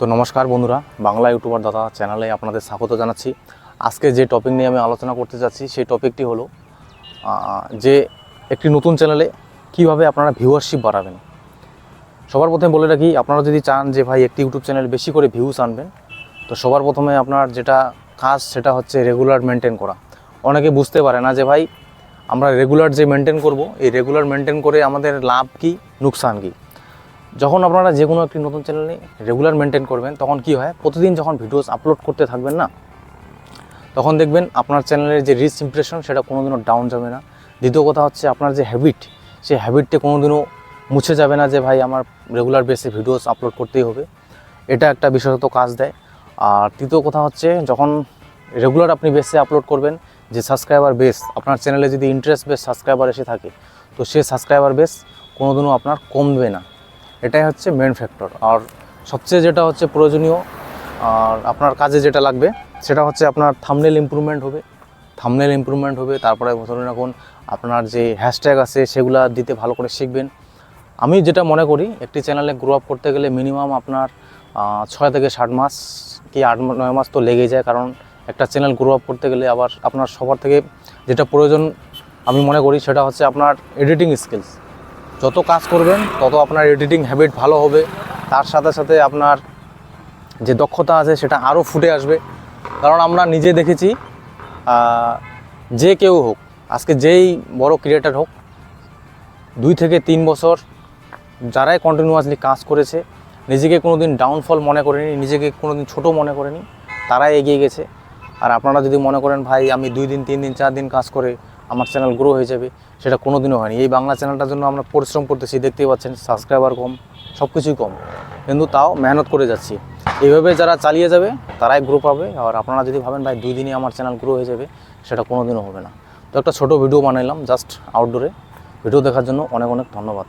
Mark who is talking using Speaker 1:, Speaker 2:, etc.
Speaker 1: তো নমস্কার বন্ধুরা, বাংলা ইউটিউবার দাদা চ্যানেলে আপনাদের স্বাগত জানাচ্ছি। আজকে যে টপিক নিয়ে আমি আলোচনা করতে যাচ্ছি, সেই টপিকটি হলো যে একটি নতুন চ্যানেলে কীভাবে আপনারা ভিউয়ারশিপ বাড়াবেন। সবার প্রথমে বলে রাখি, আপনারা যদি চান যে ভাই একটি ইউটিউব চ্যানেল বেশি করে ভিউস আনবেন, তো সবার প্রথমে আপনার যেটা কাজ, সেটা হচ্ছে রেগুলার মেনটেন করা। অনেকে বুঝতে পারে না যে ভাই, আমরা রেগুলার যে মেনটেন করব, এই রেগুলার মেনটেন করে আমাদের লাভ কি লোকসান কী? যখন আপনারা যে কোনো একটি নতুন চ্যানেলে রেগুলার মেনটেন করবেন, তখন কি হয়? প্রতিদিন যখন ভিডিওস আপলোড করতে থাকবেন না, তখন দেখবেন আপনার চ্যানেলের যে রিচ ইমপ্রেশন সেটা কোনোদিনও ডাউন যাবে না। দ্বিতীয় কথা হচ্ছে আপনার যে হ্যাবিট সেই হ্যাবিটটা কোনোদিনও মুছে যাবে না যে, ভাই, আমার রেগুলার বেসে ভিডিওস আপলোড করতেই হবে। এটা একটা বিশেষত কাজ দেয়। আর তৃতীয় কথা হচ্ছে, যখন রেগুলার আপনি বেসে আপলোড করবেন, যে সাবস্ক্রাইবার বেস আপনার চ্যানেলে যদি ইন্টারেস্ট বেস সাবস্ক্রাইবার এসে থাকে, তো সেই সাবস্ক্রাইবার বেস কোনোদিনও আপনার কমবে না। এটাই হচ্ছে মেন ফ্যাক্টর আর সবচেয়ে যেটা হচ্ছে প্রয়োজনীয়, আর আপনার কাজে যেটা লাগবে, সেটা হচ্ছে আপনার থামনেল ইমপ্রুভমেন্ট হবে। থামনেল ইম্প্রুভমেন্ট হবে, তারপরে ধরুন এখন আপনার যে হ্যাশট্যাগ আছে, সেগুলা দিতে ভালো করে শিখবেন। আমি যেটা মনে করি, একটি চ্যানেলে গ্রো আপ করতে গেলে মিনিমাম আপনার ছয় থেকে ষাট মাস কি আট, নয় মাস তো লেগেই যায়। কারণ একটা চ্যানেল গ্রো আপ করতে গেলে আবার আপনার সবার থেকে যেটা প্রয়োজন, আমি মনে করি সেটা হচ্ছে আপনার এডিটিং স্কিলস যত কাজ করবেন, তত আপনার এডিটিং হ্যাবিট ভালো হবে। তার সাথে সাথে আপনার যে দক্ষতা আছে, সেটা আরও ফুটে আসবে। কারণ আমরা নিজে দেখেছি যে কেউ হোক, আজকে যেই বড় ক্রিয়েটার হোক, দুই থেকে তিন বছর যারাই কন্টিনিউয়াসলি কাজ করেছে, নিজেকে কোনো দিন ডাউনফল মনে করেনি, নিজেকে কোনো দিন ছোটো মনে করেনি, তারাই এগিয়ে গেছে। আর আপনারা যদি মনে করেন, ভাই, আমি দুই দিন, তিন দিন, চার দিন কাজ করে আমার চ্যানেল গ্রো হয়ে যাবে, সেটা কোনো দিনও হয়নি। এই বাংলা চ্যানেলটার জন্য আমরা পরিশ্রম করতেছি, দেখতেই পাচ্ছেন সাবস্ক্রাইবার কম সব কিছুই কম। কিন্তু তাও মেহনত করে যাচ্ছি। এইভাবে যারা চালিয়ে যাবে, তারাই গ্রো পাবে। আর আপনারা যদি ভাবেন, ভাই, দুই দিনে আমার চ্যানেল গ্রো হয়ে যাবে, সেটা কোনো দিনও হবে না। তো একটা ছোটো ভিডিও বানাইলাম জাস্ট আউটডোরে ভিডিও দেখার জন্য অনেক অনেক ধন্যবাদ।